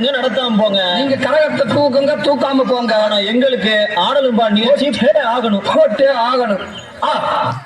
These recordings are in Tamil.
நடத்துங்க நடத்தாம போங்க. நீங்க கரகத்தை தூக்குங்க தூக்காம போங்க. ஆனா எங்களுக்கு ஆடலும் பா ஆகணும். போட்டு ஆகணும். ஆ.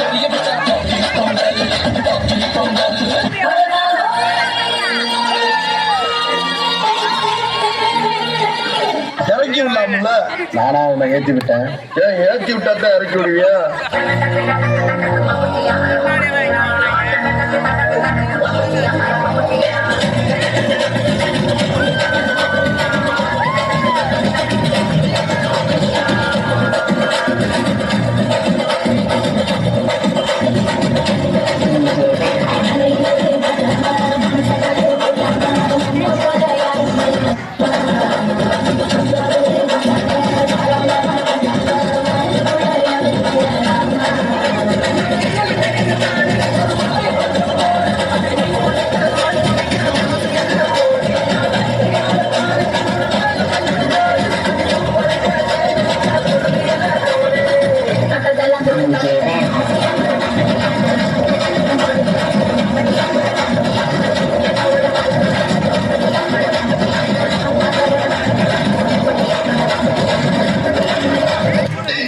விடலாம்ல நானா உன்னை ஏத்தி விட்டேன். ஏன் ஏத்தி விட்டா தான் இறக்கி விடுவியா?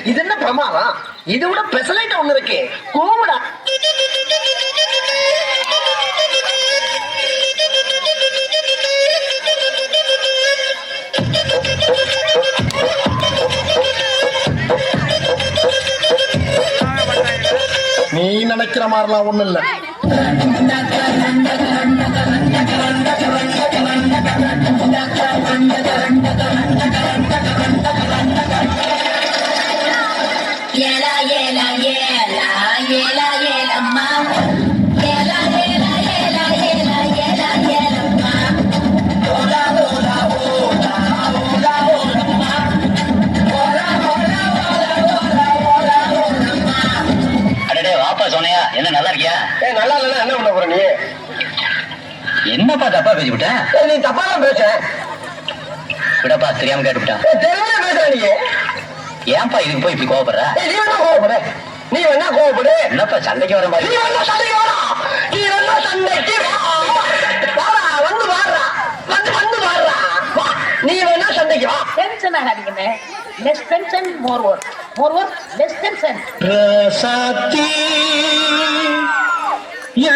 இது என்ன பிரமாதம்? இதை விட பெசலைட் ஒண்ணு இருக்கு. கூவிடா நீ நினைக்கிற மாதிரிலாம் ஒண்ணும் இல்ல. ஏலா ஏலா ஏலா ஏலா ஏலம்மா என்ன நல்லா இல்லைன்னா என்ன பண்ண போற நீ? என்னப்பா தப்பா பேசி விட்ட ஏய், நீ தப்பா தான் பேச விடப்பா தெரியாம கேட்டுவிட்டான் ஏய், தெரியாம பேசுற நீ. ஏன்பா இதுக்கு போய் இப்படி கோவப்படுற? நீ வேணா கோவப்படு. நீ வேணா கோவப்படு. என்னப்பா சண்டைக்கு வர நீ வேணா சண்டைக்கு வாடா. நீ வேணா சண்டைக்கு வா. வாடா வந்து வாடுறா. வந்து வந்து வாடுறா. நீ வேணா சண்டைக்கு வா. Tension ஆகாதீங்கண்ணே. Less tension more work more work less tension ரசத்தி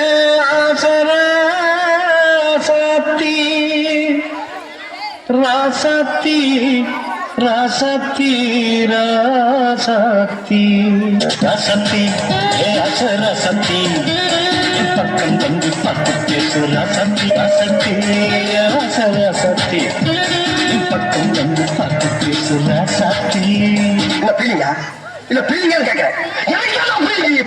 Rasathi ராசத்தி ராசத்தி ராசத்தி ஏ அசரசத்தி பக்கம் வந்து பத்து பேசு ராசத்தி ராசத்தி அசரசத்தி பக்கம் வந்து பத்து பேசு ராசத்தி இல்ல பிள்ளையா இல்ல பிள்ளையா கேக்குறேன் எனக்கு பீலிங்க